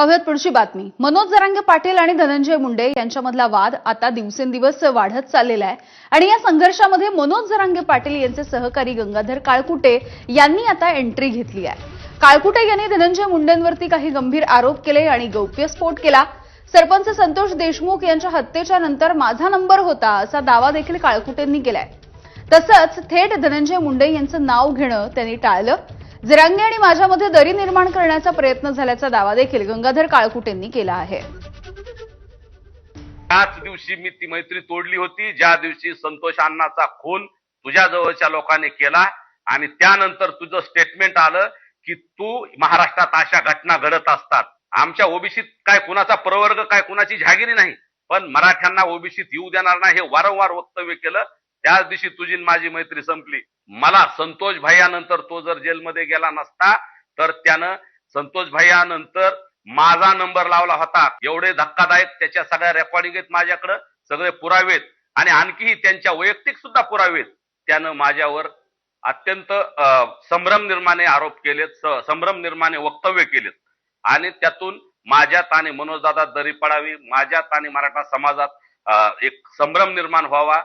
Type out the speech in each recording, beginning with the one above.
पाहूयात पुढची बातमी. मनोज जरांगे पाटील आणि धनंजय मुंडे यांच्यामधला वाद आता दिवसेंदिवस वाढत चाललेला आहे. आणि या संघर्षामध्ये मनोज जरांगे पाटील यांचे सहकारी गंगाधर काळकुटे यांनी आता एंट्री घेतली आहे. काळकुटे यांनी धनंजय मुंडेंवरती काही गंभीर आरोप केले आणि गौप्यस्फोट केला. सरपंच संतोष देशमुख यांच्या हत्येच्या नंतर माझा नंबर होता असा दावा देखील काळकुटेंनी केलाय. तसंच थेट धनंजय मुंडे यांचं नाव घेणं त्यांनी टाळलं. जरांगे आणि माझ्यामध्ये दरी निर्माण करण्याचा प्रयत्न झाल्याचा दावा देखील गंगाधर काळकुटेंनी केला आहे. त्याच दिवशी मी ती मैत्री तोडली होती. ज्या दिवशी संतोष अण्णाचा खून तुझ्या जवळच्या लोकांनी केला आणि त्यानंतर तुझं स्टेटमेंट आलं की तू महाराष्ट्रात अशा घटना घडत असतात. आमच्या ओबीसीत काय कुणाचा प्रवर्ग काय कुणाची झागिरी नाही. पण मराठ्यांना ओबीसीत येऊ देणार नाही हे वारंवार वक्तव्य केलं. त्याच दिवशी तुझी माझी मैत्री संपली. मला संतोष भैयानंतर तो जर जेलमध्ये गेला नसता तर त्यानं संतोष भैयानंतर माझा नंबर लावला होता. एवढे धक्कादायक त्याच्या सगळ्या रेकॉर्डिंग आहेत माझ्याकडं सगळे पुरावेत आणि आणखीही त्यांच्या वैयक्तिक सुद्धा पुरावेत त्यानं माझ्यावर अत्यंत संभ्रम निर्माणे आरोप केलेत संभ्रम निर्माणे वक्तव्य केलेत. आणि त्यातून माझ्यात आणि मनोजदादा दरी पडावी माझ्यात आणि मराठा समाजात एक संभ्रम निर्माण व्हावा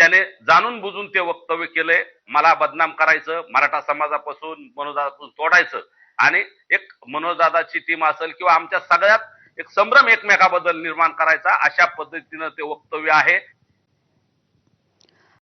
त्याने जाणून बुजून ते वक्तव्य केलंय. मला बदनाम करायचं मराठा समाजापासून मनोजापासून तोडायचं आणि एक मनोजदादाची टीम असेल किंवा आमच्या सगळ्यात एक संभ्रम एकमेकाबद्दल निर्माण करायचा अशा पद्धतीनं ते वक्तव्य आहे.